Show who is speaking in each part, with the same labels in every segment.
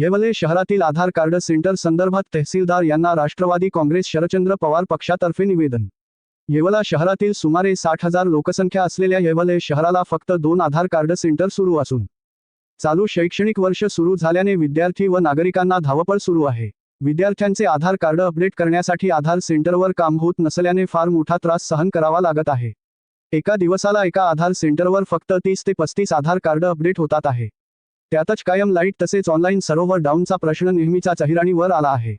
Speaker 1: येवले शहरातील आधार card centre संदर्भात तहसीलदार यांना राष्ट्रवादी काँग्रेस शरचंद्र पवार पक्षातर्फे निवेदन. येवला शहरातील सुमारे साठ हजार लोकसंख्या असलेल्या येवले शहराला फक्त दोन आधार कार्ड सेंटर सुरू असून चालू शैक्षणिक वर्ष सुरू झाल्याने विद्यार्थी व नागरिकांना धावपळ सुरू आहे. विद्यार्थ्यांचे आधार कार्ड अपडेट करण्यासाठी आधार सेंटरवर काम होत नसल्याने फार मोठा त्रास सहन करावा लागत आहे. एका दिवसाला एका आधार सेंटरवर फक्त तीस ते पस्तीस आधार कार्ड अपडेट होतात आहे. त्यातच कायम लाइट तसेच ऑनलाईन सरोवर डाऊनचा प्रश्न नेहमीचा चहिराणीवर आला आहे.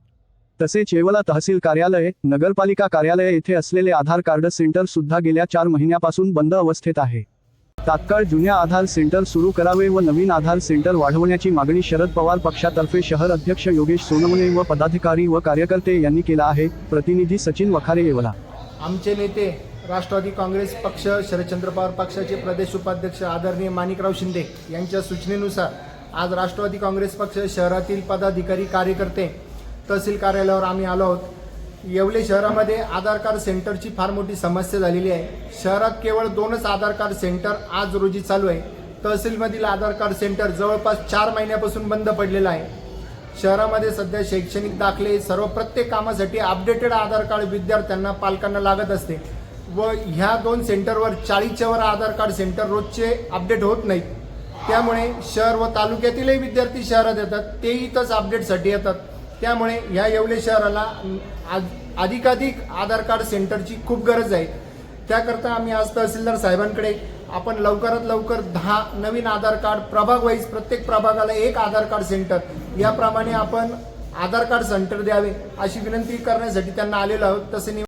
Speaker 1: तसेच येवला तहसील कार्यालय नगरपालिका कार्यालय येथे असलेले आधार कार्ड सेंटर सुद्धा गेल्या चार महिन्यापासून बंद अवस्थेत आहे. तात्काळ जुन्या आधार सेंटर सुरू करावे व नवीन आधार सेंटर वाढवण्याची मागणी शरद पवार पक्षातर्फे शहर अध्यक्ष योगेश सोनवणे व पदाधिकारी व कार्यकर्ते यांनी केला आहे प्रतिनिधी सचिन वखारे येवला.
Speaker 2: आमचे नेते राष्ट्रवादी काँग्रेस पक्ष शरदचंद्र पवार पक्षाचे प्रदेश उपाध्यक्ष आदरणीय माणिकराव शिंदे यांच्या सूचनेनुसार आज राष्ट्रवादी काँग्रेस पक्ष शहरातील पदाधिकारी कार्यकर्ते तहसील कार्यालयावर आम्ही आलो आहोत. येवले शहरामध्ये आधार कार्ड सेंटरची फार मोठी समस्या झालेली आहे. शहरात केवळ दोनच आधार कार्ड सेंटर आज रोजी चालू आहे. तहसीलमधील आधार कार्ड सेंटर जवळपास चार महिन्यापासून बंद पडलेलं आहे. शहरामध्ये सध्या शैक्षणिक दाखले सर्व प्रत्येक कामासाठी अपडेटेड आधार कार्ड विद्यार्थ्यांना पालकांना लागत असते. व ह्या दोन सेंटरवर चाळीसच्या वर आधार कार्ड सेंटर रोजचे अपडेट होत नाहीत. त्यामुळे शहर व तालुक्यातीलही विद्यार्थी शहरात येतात तेही इथंच अपडेटसाठी येतात. त्यामुळे ह्या येवले शहराला आज- अधिकाधिक आधार कार्ड सेंटरची खूप गरज आहे. त्याकरता आम्ही आज तहसीलदार साहेबांकडे आपण लवकरात लवकर दहा नवीन आधार कार्ड प्रभाग वाईज प्रत्येक प्रभागाला एक आधार कार्ड सेंटर याप्रमाणे आपण आधार कार्ड सेंटर द्यावे अशी विनंती करण्यासाठी त्यांना आलेलो आहोत. तसे